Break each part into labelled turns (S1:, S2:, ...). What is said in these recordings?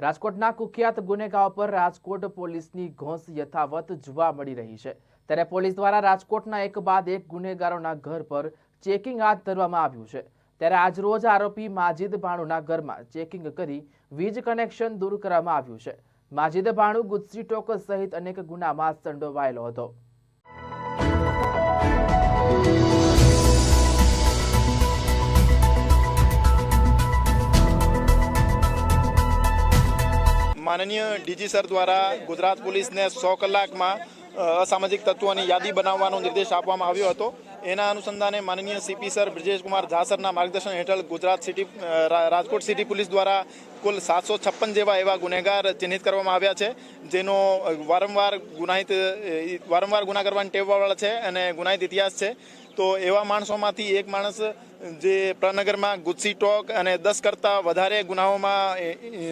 S1: રાજકોટના કુખ્યાત ગુનેગાઓ પર રાજકોટ પોલીસની ઘોંસ યથાવત જોવા મળી રહી છે. ત્યારે પોલીસ દ્વારા રાજકોટના એક બાદ એક ગુનેગારોના ઘર પર ચેકિંગ હાથ ધરવામાં આવ્યું છે. ત્યારે આજરોજ આરોપી માજીદ ભાણુના ઘરમાં ચેકિંગ કરી વીજ કનેક્શન દૂર કરવામાં આવ્યું છે. માજીદ ભાણુ ગુજસી ટોક સહિત અનેક ગુનામાં સંડોવાયેલો હતો.
S2: માનનીય ડીજી સર દ્વારા ગુજરાત પોલીસને સો કલાકમાં અસામાજિક તત્વોની યાદી બનાવવાનો નિર્દેશ આપવામાં આવ્યો હતો. એના અનુસંધાને માનનીય સીપી સર બ્રિજેશ કુમાર ઝા સરના માર્ગદર્શન હેઠળ Gujarat city Rajkot city police દ્વારા કુલ સાતસો છપ્પન જેવા એવા ગુનેગાર ચિહ્નિત કરવામાં આવ્યા છે, જેનો વારંવાર ગુનાહિત વારંવાર ગુના કરવાની ટેવવાળા છે અને ગુનાહિત ઇતિહાસ છે. તો એવા માણસોમાંથી એક માણસ, જે પ્રનગરમાં ગુસ્સી ટોક અને દસ કરતાં વધારે ગુનાઓમાં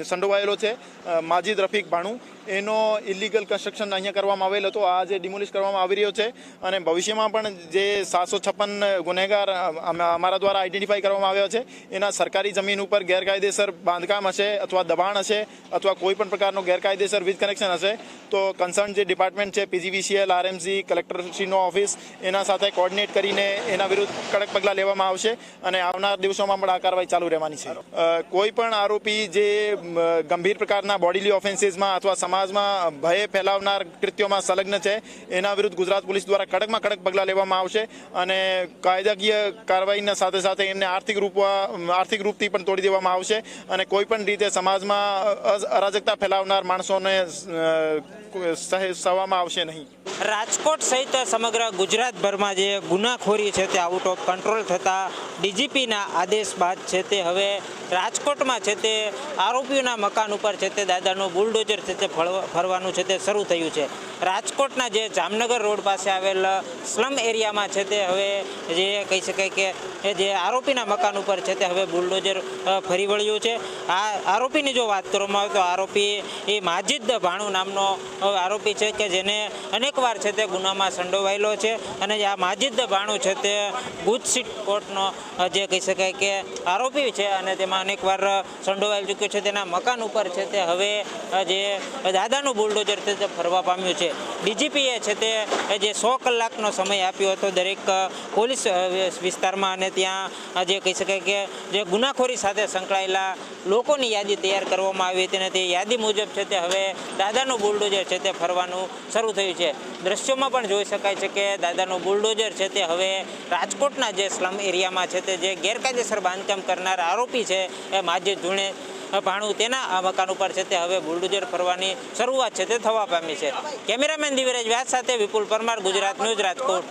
S2: સંડોવાયેલો છે માજીદ રફીક ભાણુ. એનો ઇલીગલ કન્સ્ટ્રક્શન અહીંયા કરવામાં આવેલ હતો, આ જે ડિમોલિશ કરવામાં આવી રહ્યો છે અને ભવિષ્યમાં પણ જે સાતસો છપ્પન ગુનેગાર અમારા દ્વારા આઈડેન્ટિફાઈ કરવામાં આવ્યા છે. એના સરકારી જમીન ઉપર ગેરકાયદેસર બાંધકામ હશે અથવા દબાણ હશે અથવા કોઈ પણ પ્રકારનો ગેરકાયદેસર વીજ કનેક્શન હશે, તો કન્સર્ન જે ડિપાર્ટમેન્ટ છે પીજીવીસીએલ આરએમસી કલેક્ટરશ્રીનો ઓફિસ એના સાથે કોર્ડિનેટ કરીને એના વિરુદ્ધ કડક પગલાં લેવામાં આવશે અને આવનાર દિવસોમાં પણ આ કાર્યવાહી ચાલુ રહેવાની છે. કોઈ પણ આરોપી જે ગંભીર પ્રકારના બોડીલી ઓફેન્સીસમાં અથવા સમાજમાં ભય ફેલાવનાર કૃત્યોમાં સંલગ્ન છે, એના વિરુદ્ધ ગુજરાત પોલીસ દ્વારા કડકમાં કડક પગલાં લેવામાં આવશે. અને કાયદાકીય કાર્યવાહીના સાથે સાથે એમને આર્થિક રૂપમાં આર્થિક રૂપથી પણ તોડી દેવામાં આવશે. અને કોઈ પણ રીતે સમાજમાં અરાજકતા ફેલાવનાર માણસોને અ, સહે સવામાં આવશે નહીં.
S3: રાજકોટ સહિત સમગ્ર ગુજરાતભરમાં જે ગુનાખોરી છે તે આઉટ ઓફ કંટ્રોલ થતાં ડીજીપીના આદેશ બાદ છે તે હવે રાજકોટમાં છે તે આરોપીઓના મકાન ઉપર છે તે દાદાનું બુલડોઝર છે તે ફરવાનું છે તે શરૂ થયું છે. રાજકોટના જે જામનગર રોડ પાસે આવેલ સ્લમ એરિયામાં છે તે હવે જે કહી શકાય કે જે આરોપીના મકાન ઉપર છે તે હવે બુલડોઝર ફરી વળ્યું છે. આ આરોપીની જો વાત કરવામાં આવે તો આરોપી એ માજિદ ભાણુ નામનો આરોપી છે કે જેને અનેકવાર છે તે ગુનામાં સંડોવાયેલો છે અને આ માજિદ ભાણુ છે તે ગુજસીટ કોર્ટનો જે કહી શકાય કે આરોપી છે અને તેમાં અનેકવાર સંડોવાયેલ ચૂક્યો છે. તેના મકાન ઉપર છે તે હવે જે દાદાનું બુલડોઝર છે તે ફરવા પામ્યું છે. ડીજીપીએ છે તે જે સો કલાકનો સમય આપ્યો હતો દરેક પોલીસ વિસ્તારમાં અને ત્યાં જે કહી શકાય કે, જે ગુનાખોરી સાથે સંકળાયેલા લોકોની યાદી તૈયાર કરવામાં આવી હતી અને તે યાદી મુજબ છે તે હવે દાદાનું બુલડોઝર છે તે ફરવાનું શરૂ થયું છે. દ્રશ્યોમાં પણ જોઈ શકાય છે કે દાદાનું બુલડોઝર છે તે હવે રાજકોટના જે સ્લમ એરિયામાં છે તે જે ગેરકાયદેસર બાંધકામ કરનાર આરોપી છે, એ માજે ધૂણે ભાણું તેના આ મકાન ઉપર છે તે હવે બુલડોઝર ફરવાની શરૂઆત છે તે થવા પામી છે. કેમેરામેન દિવ્યરાજ વ્યાસ સાથે વિપુલ પરમાર, ગુજરાત ન્યૂઝ રાજકોટ.